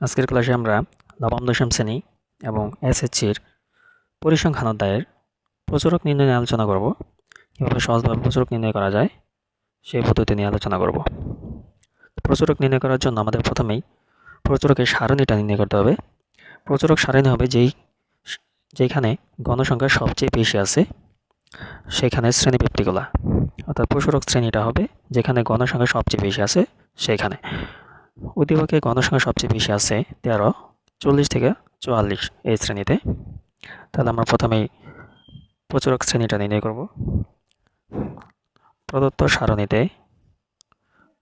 আজকের ক্লাসে আমরা নবম, দশম শ্রেণি এবং এসএসসির পরিসংখ্যান অধ্যায়ের প্রচুরক নির্ণয় নিয়ে আলোচনা করব। কীভাবে সহজভাবে প্রচুরক নির্ণয় করা যায়, সেই পদ্ধতি নিয়ে আলোচনা করব। প্রচুরক নির্ণয় করার জন্য আমাদের প্রথমেই প্রচুরকের সারণীটা নির্ণয় করতে হবে। প্রচুরক সারণী হবে যেই, যেখানে গণসংখ্যা সবচেয়ে বেশি আছে, সেখানে শ্রেণীবৃত্তিগুলা অর্থাৎ প্রচুরক শ্রেণীটা হবে যেখানে গণসংখ্যা সবচেয়ে বেশি আছে, সেখানে। উদ্দীপকে গণসংখ্যা সবচেয়ে বেশি আছে তেরো, চল্লিশ থেকে চুয়াল্লিশ এই শ্রেণীতে। তাহলে আমরা প্রথমেই প্রচুরক শ্রেণীটা নির্ণয় করব। প্রদত্ত সারণীতে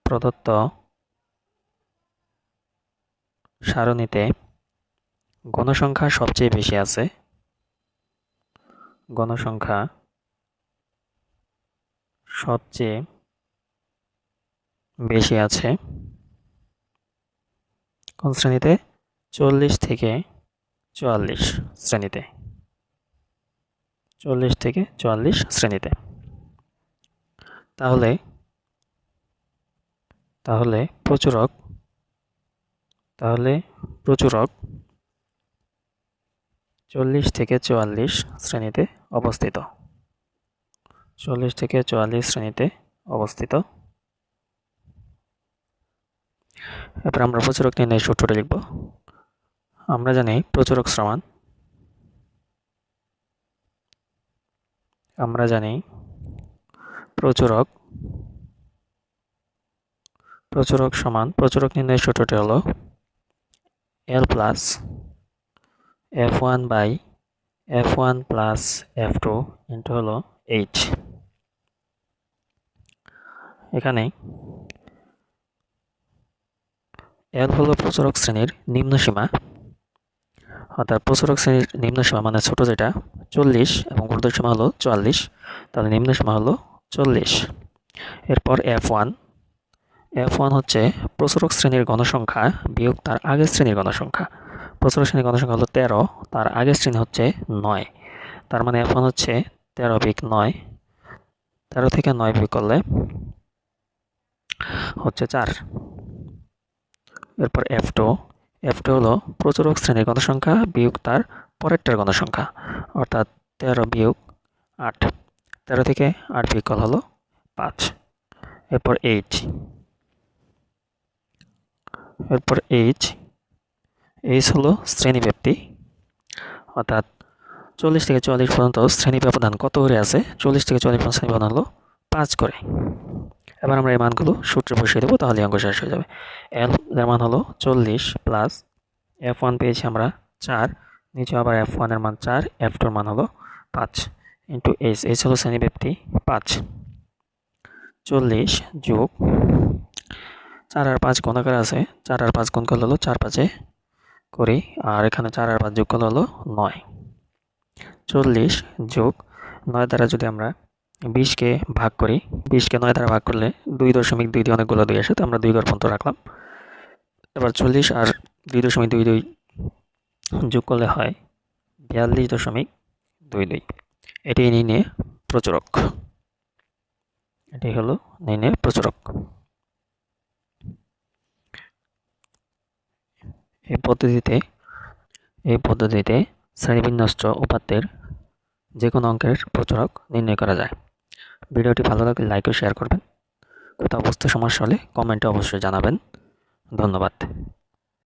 প্রদত্ত সারণীতে গণসংখ্যা সবচেয়ে বেশি আছে। গণসংখ্যা সবচেয়ে বেশি আছে। কোন শ্রেণীতে? চল্লিশ থেকে চুয়াল্লিশ শ্রেণীতে। চল্লিশ থেকে চুয়াল্লিশ শ্রেণীতে। তাহলে তাহলে প্রচুরক তাহলে প্রচুরক চল্লিশ থেকে চুয়াল্লিশ শ্রেণীতে অবস্থিত। চল্লিশ থেকে চুয়াল্লিশ শ্রেণীতে অবস্থিত। এবার আমরা প্রচুরক নির্ণয় সূত্রটা লিখব। আমরা জানি প্রচুরক সমান। আমরা জানি প্রচুরক প্রচুরক সমান, প্রচুরক নির্ণয় সূত্রটি হলো L plus F one by F one plus F two into হলো এইচ এখানে এল হলো প্রচুরক শ্রেণির নিম্ন সীমা। অর্থাৎ প্রচুরক শ্রেণির নিম্ন সীমা মানে ছোট যেটা, চল্লিশ এবং ঊর্ধ্ব সীমা হলো চুয়াল্লিশ। তাহলে নিম্ন সীমা হলো চল্লিশ। এরপর এফ ওয়ান এফ ওয়ান হচ্ছে প্রচুরক শ্রেণির গণসংখ্যা বিয়োগ তার আগের শ্রেণির গণসংখ্যা প্রচুরক শ্রেণির গণসংখ্যা হলো তেরো, তার আগের শ্রেণি হচ্ছে নয়। তার মানে এফ ওয়ান হচ্ছে তেরো বিক নয়। তেরো থেকে নয় বিয়োগ করলে হচ্ছে চার। এরপর এফ টু এফ টু হলো প্রচুরক শ্রেণির গণসংখ্যা বিয়োগ তার পরেরটার গণসংখ্যা, অর্থাৎ তেরো বিয়োগ আট। তেরো থেকে আট বিকল হলো পাঁচ। এরপর এইচ এরপর এইচ এইচ হলো শ্রেণি ব্যাপ্তি, অর্থাৎ চল্লিশ থেকে চুয়াল্লিশ পর্যন্ত শ্রেণি ব্যবধান কত করে আছে? চল্লিশ থেকে চল্লিশ পর্যন্ত শ্রেণি ব্যবধান হলো পাঁচ করে। এবার আমরা এই মানগুলো সূত্রে বসিয়ে দেবো তাহলে অঙ্ক শেষ হয়ে যাবে। এল এর মান হলো চল্লিশ প্লাস এফ ওয়ান পেয়েছি আমরা চার, নিচে আবার এফ ওয়ানের মান চার এফ টুর মান হলো পাঁচ ইন্টু এইচ এইচ হলো শ্রেণীব্যাপ্তি পাঁচ। চল্লিশ যোগ চার আর পাঁচ গুণাকার আছে, চার আর পাঁচ গুণ করলে হলো চার পাঁচে করি আর এখানে চার আর পাঁচ যোগ করলে হলো নয়। চল্লিশ যোগ নয় দ্বারা যদি আমরা বিশকে ভাগ করি। বিশকে নয় দ্বারা ভাগ করলে দুই দশমিক দুই দিয়ে অনেকগুলো দুই আসে, তো আমরা দুই ঘর রাখলাম। এবার চল্লিশ আর দুই দশমিক দুই দুই যোগ করলে হয় বিয়াল্লিশ দশমিক দুই দুই। এটি নিয়ে প্রচুরক। এটি হলো নির্ণয় প্রচুরক। এই পদ্ধতিতে এই পদ্ধতিতে শ্রেণীবিন্যস্ত উপাত্তের যে কোনো অঙ্কের প্রচুরক নির্ণয় করা যায়। ভিডিওটি ভালো লাগলে লাইক ও শেয়ার করবেন। কোথাও বুঝতে সমস্যা হলে কমেন্টে অবশ্যই জানাবেন। ধন্যবাদ।